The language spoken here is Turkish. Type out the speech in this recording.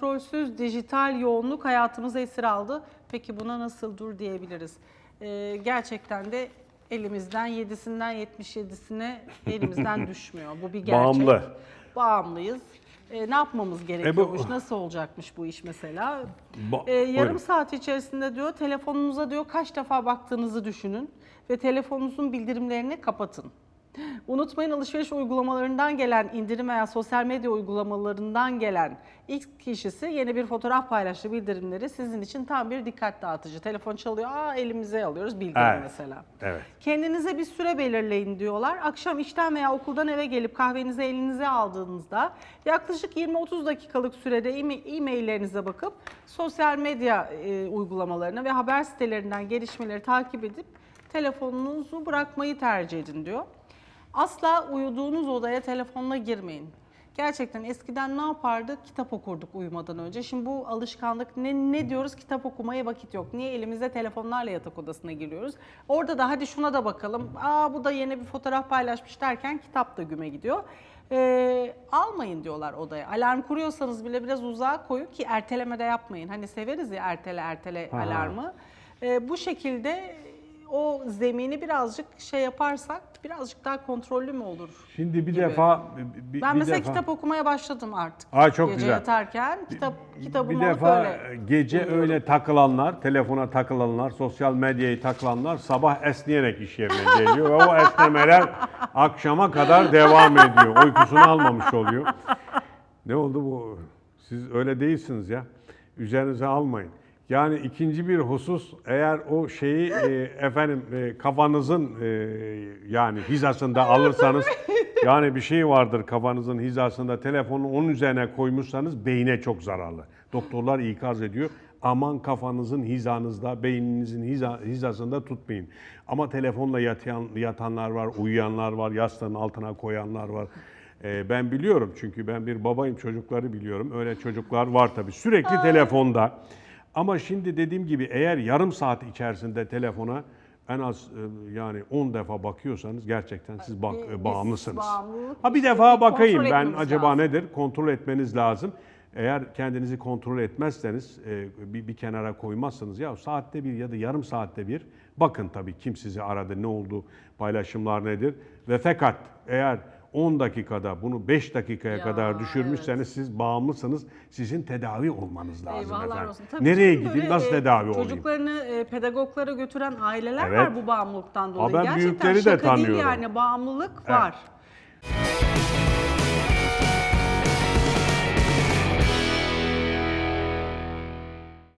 kontrolsüz dijital yoğunluk hayatımıza esir aldı. Peki buna nasıl dur diyebiliriz? Ee, gerçekten de elimizden 7'sinden 77'sine elimizden düşmüyor. Bu bir gerçek. Bağımlı. Bağımlıyız. Ee, ne yapmamız gerekiyormuş? bu- Nasıl olacakmış bu iş mesela? Ba- Ee, yarım Buyurun. saat içerisinde diyor telefonunuza diyor kaç defa baktığınızı düşünün ve telefonunuzun bildirimlerini kapatın. Unutmayın alışveriş uygulamalarından gelen indirim veya sosyal medya uygulamalarından gelen ilk kişisi yeni bir fotoğraf paylaştı bildirimleri sizin için tam bir dikkat dağıtıcı. Telefon çalıyor, aa elimize alıyoruz bildirim Evet. mesela. Evet. Kendinize bir süre belirleyin diyorlar. Akşam işten veya okuldan eve gelip kahvenizi elinize aldığınızda yaklaşık 20-30 dakikalık sürede e-maillerinize bakıp sosyal medya e, uygulamalarına ve haber sitelerinden gelişmeleri takip edip telefonunuzu bırakmayı tercih edin diyor. Asla uyuduğunuz odaya telefonla girmeyin. Gerçekten eskiden ne yapardık? Kitap okurduk uyumadan önce. Şimdi bu alışkanlık ne, ne diyoruz? Kitap okumaya vakit yok. Niye elimizde telefonlarla yatak odasına giriyoruz? Orada da hadi şuna da bakalım. Aa bu da yeni bir fotoğraf paylaşmış derken kitap da güme gidiyor. Ee, almayın diyorlar odaya. Alarm kuruyorsanız bile biraz uzağa koyun ki ertelemede yapmayın. Hani severiz ya ertele ertele Ha. alarmı. Ee, bu şekilde o zemini birazcık şey yaparsak birazcık daha kontrollü mü olur? Şimdi bir gibi. defa bir, Ben bir mesela defa, kitap okumaya başladım artık. Aa, çok Gece güzel. yatarken kitap kitabımı bir defa öyle. gece uyuyorum. öyle takılanlar, telefona takılanlar, sosyal medyayı takılanlar sabah esneyerek iş yerine geliyor ve o esnemeler akşama kadar devam ediyor. Uykusunu almamış oluyor. Ne oldu bu? Siz öyle değilsiniz ya. Üzerinize almayın. Yani ikinci bir husus eğer o şeyi e, efendim e, kafanızın e, yani hizasında alırsanız yani bir şey vardır kafanızın hizasında telefonu onun üzerine koymuşsanız beyne çok zararlı. Doktorlar ikaz ediyor. Aman kafanızın hizanızda, beyninizin hiza, hizasında tutmayın. Ama telefonla yatan, yatanlar var, uyuyanlar var, yastığın altına koyanlar var. Ee, ben biliyorum çünkü ben bir babayım, çocukları biliyorum. Öyle çocuklar var tabii. Sürekli telefonda. Ama şimdi dediğim gibi eğer yarım saat içerisinde telefona en az e, yani 10 defa bakıyorsanız gerçekten siz bak, e, bağımlısınız. Ha bir defa bakayım kontrol ben etmemiz acaba lazım. nedir? Kontrol etmeniz lazım. Eğer kendinizi kontrol etmezseniz e, bir, bir kenara koymazsanız ya saatte bir ya da yarım saatte bir bakın tabii kim sizi aradı, ne oldu, paylaşımlar nedir ve fakat eğer 10 dakikada bunu 5 dakikaya Ya, kadar düşürmüşseniz siz bağımlısınız. Sizin tedavi olmanız lazım Eyvahlar efendim. olsun. Tabii Nereye gideyim, böyle, nasıl e, tedavi olayım? Çocuklarını e, pedagoglara götüren aileler Evet. var bu bağımlılıktan dolayı. ben Gerçekten büyükleri de şaka değil tanıyorum. yani bağımlılık Evet. var.